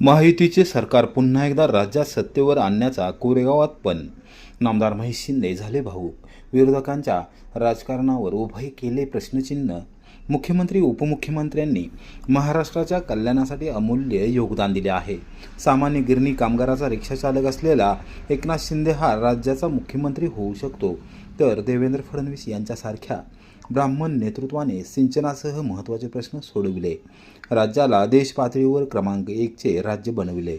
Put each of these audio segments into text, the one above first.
महायुतीचे सरकार पुन्हा एकदा राज्यात सत्तेवर आणण्याचा कोरेगावात पण. नामदार महेश शिंदे झाले भाऊक विरोधकांच्या राजकारणावर उभे केले प्रश्नचिन्ह. मुख्यमंत्री उपमुख्यमंत्र्यांनी महाराष्ट्राच्या कल्याणासाठी अमूल्य योगदान दिले आहे. सामान्य गिरणी कामगाराचा रिक्षाचालक असलेला एकनाथ शिंदे हा राज्याचा मुख्यमंत्री होऊ शकतो. तर देवेंद्र फडणवीस यांच्यासारख्या ब्राह्मण नेतृत्वाने सिंचनासह महत्त्वाचे प्रश्न सोडविले. राज्याला देश पातळीवर क्रमांक एकचे राज्य बनविले.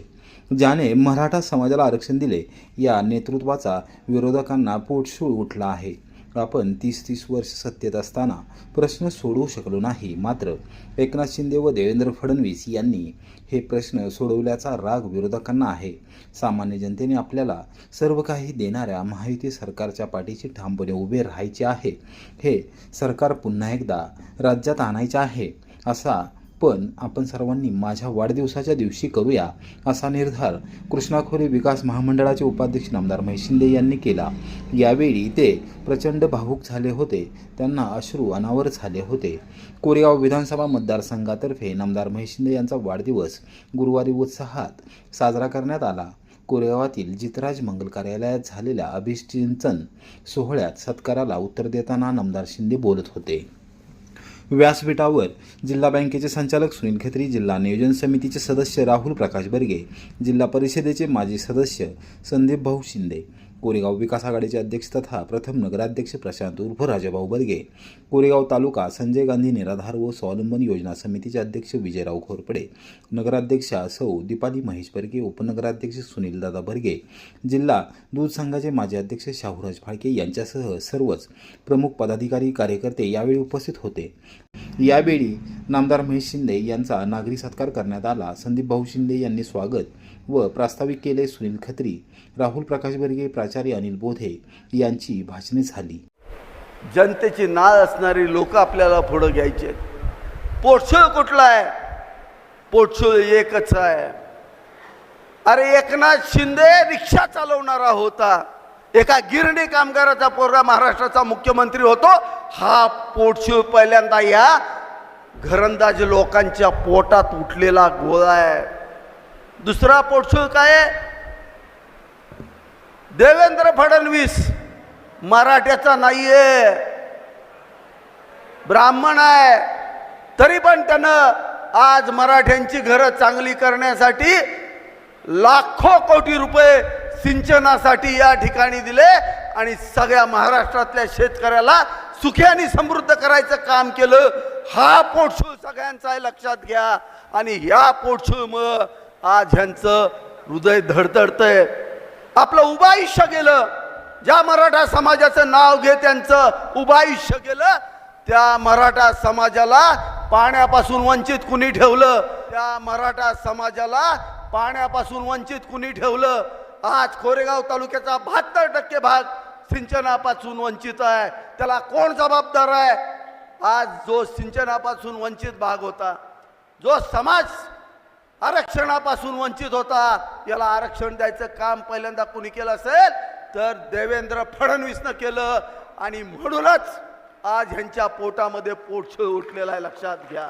ज्याने मराठा समाजाला आरक्षण दिले या नेतृत्वाचा विरोधकांना पोटशूळ उठला आहे. आपण तीस तीस वर्ष सत्तेत असताना प्रश्न सोडवू शकलो नाही. मात्र एकनाथ शिंदे व देवेंद्र फडणवीस यांनी हे प्रश्न सोडवल्याचा राग विरोधकांना आहे. सामान्य जनतेने आपल्याला सर्व काही देणाऱ्या महायुती सरकारच्या पाठीशी ठामपणे उभे राहायचे आहे. हे सरकार पुन्हा एकदा राज्यात आणायचे आहे असा पण आपण सर्वांनी माझ्या वाढदिवसाच्या दिवशी करूया असा निर्धार कृष्णाखोरी विकास महामंडळाचे उपाध्यक्ष नामदार महेश शिंदे यांनी केला. यावेळी ते प्रचंड भावूक झाले होते. त्यांना अश्रू अनावर झाले होते. कोरेगाव विधानसभा मतदारसंघातर्फे नामदार महेश शिंदे यांचा वाढदिवस गुरुवारी उत्साहात साजरा करण्यात आला. कोरेगावातील जितराज मंगल कार्यालयात झालेल्या अभिषिंचन सोहळ्यात सत्काराला उत्तर देताना नामदार शिंदे बोलत होते. व्यासपीठावर जिल्हा बँकेचे संचालक सुनील खत्री जिल्हा नियोजन समितीचे सदस्य राहुल प्रकाश बर्गे जिल्हा परिषदेचे माजी सदस्य संदीप भाऊ शिंदे कोरेगाव विकास आघाडीचे अध्यक्ष तथा प्रथम नगराध्यक्ष प्रशांत उर्फ राजाभाऊ बर्गे कोरेगाव तालुका संजय गांधी निराधार व स्वावलंबन योजना समितीचे अध्यक्ष विजयराव घोरपडे नगराध्यक्षा सौ दीपाली महेश बर्गे उपनगराध्यक्ष सुनील दादा बर्गे जिल्हा दूध संघाचे माजी अध्यक्ष शाहूराज फाळके यांच्यासह सर्वच प्रमुख पदाधिकारी कार्यकर्ते यावेळी उपस्थित होते. यावेळी नामदार महेश शिंदे यांचा नागरी सत्कार करण्यात आला. संदीप भाऊ शिंदे यांनी स्वागत व प्रास्ताविक केले. सुनील खत्री राहुल प्रकाश बर्गे प्राचार्य अनिल बोधे यांची भाषणे झाली. जनतेची नाळ असणारी लोक आपल्याला पुढं घ्यायचे पोटशूळ कुठला आहे? पोटशूळ एकच आहे. अरे एकनाथ शिंदे रिक्षा चालवणारा होता. एका गिरणी कामगाराचा पोरगा महाराष्ट्राचा मुख्यमंत्री होतो. हा पोटशूळ पहिल्यांदा या घरंदाज लोकांच्या पोटात उठलेला गोळा आहे. दुसरा पोटशूळ काय आहे? देवेंद्र फडणवीस. मराठ्याचा नाहीये. ब्राह्मण आहे. तरी पण त्यानं आज मराठ्यांची घरं चांगली करण्यासाठी लाखो कोटी रुपये सिंचनासाठी या ठिकाणी दिले आणि सगळ्या महाराष्ट्रातल्या शेतकऱ्याला सुखी आणि समृद्ध करायचं काम केलं. हा पोटशूळ सगळ्यांचा आहे लक्षात घ्या. आणि या पोटशूळमुळं आज ह्यांचं हृदय धडधडतंय. आपलं उभं आयुष्य गेलं. ज्या मराठा समाजाचं नाव घे त्यांचं उभायुष्य केलं गेलं त्या मराठा समाजाला पाण्यापासून वंचित कुणी ठेवलं? त्या मराठा समाजाला पाण्यापासून वंचित कुणी ठेवलं? आज कोरेगाव तालुक्याचा बहात्तर टक्के भाग सिंचनापासून वंचित आहे. त्याला कोण जबाबदार आहे? आज जो सिंचनापासून वंचित भाग होता जो समाज आरक्षणापासून वंचित होता याला आरक्षण द्यायचं काम पहिल्यांदा कुणी केलं असेल? तर देवेंद्र फडणवीसनं केलं आणि म्हणूनच आज ह्यांच्या पोटामध्ये पोटछळ उठलेला आहे लक्षात घ्या.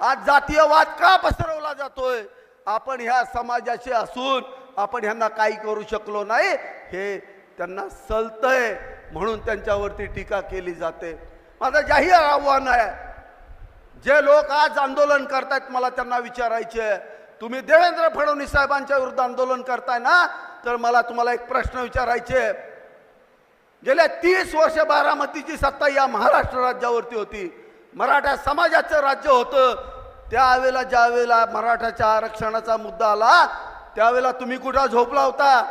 आज जातीयवाद का पसरवला जातोय? आपण ह्या समाजाचे असून आपण ह्यांना काही करू शकलो नाही. हे त्यांना सलतय म्हणून त्यांच्यावरती टीका केली जाते. माझं जाहीर आव्हान आहे जे लोक आज आंदोलन करतायत मला त्यांना विचारायचे तुम्ही देवेंद्र फडणवीस साहेबांच्या विरुद्ध आंदोलन करताय ना? तर मला तुम्हाला एक प्रश्न विचारायचे गेल्या तीस वर्ष बारामतीची सत्ता या महाराष्ट्र राज्यावरती होती. मराठा समाजाचं राज्य होतं. त्यावेळेला ज्यावेळेला मराठाच्या आरक्षणाचा मुद्दा आला त्यावेळेला तुम्ही कुठं झोपला होता?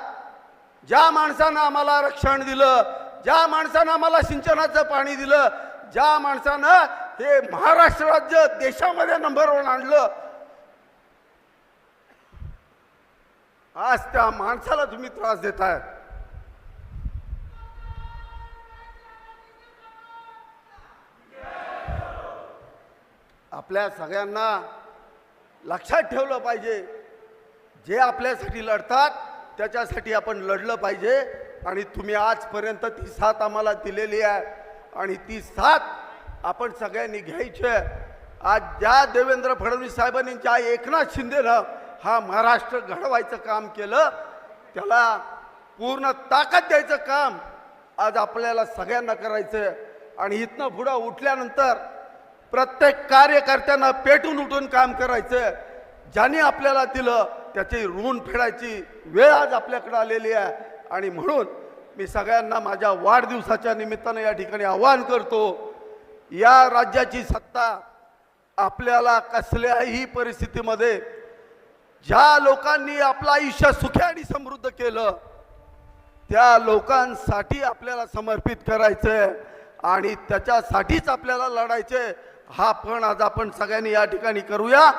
ज्या माणसानं आम्हाला आरक्षण दिलं ज्या माणसानं आम्हाला सिंचनाचं पाणी दिलं ज्या माणसानं हे महाराष्ट्र राज्य देशामध्ये नंबर वन आणलं आज त्या माणसाला तुम्ही त्रास देताय. आपल्या सगळ्यांना लक्षात ठेवलं पाहिजे. जे आपल्यासाठी लढतात त्याच्यासाठी आपण लढलं पाहिजे. आणि तुम्ही आजपर्यंत ती साथ आम्हाला दिलेली आहे. आणि ती साथ आपण सगळ्यांनी घ्यायची आहे. आज ज्या देवेंद्र फडणवीस साहेबांनी ज्या एकनाथ शिंदेनं हा महाराष्ट्र घडवायचं काम केलं त्याला पूर्ण ताकद द्यायचं काम आज आपल्याला सगळ्यांना करायचं आणि इथनं पुढं उठल्यानंतर प्रत्येक कार्यकर्त्यांना पेटून उठून काम करायचं ज्याने आपल्याला दिलं त्याची ऋण फेडायची वेळ आज आपल्याकडे आलेली आहे. आणि म्हणून मी सगळ्यांना माझ्या वाढदिवसाच्या निमित्तानं या ठिकाणी आवाहन करतो या राज्याची सत्ता आपल्याला कसल्याही परिस्थितीमध्ये ज्या लोकांनी आपलं आयुष्य सुखी आणि समृद्ध केलं त्या लोकांसाठी आपल्याला समर्पित करायचंय आणि त्याच्यासाठीच आपल्याला लढायचंय हा पण आज आपण सगळ्यांनी या ठिकाणी करूया.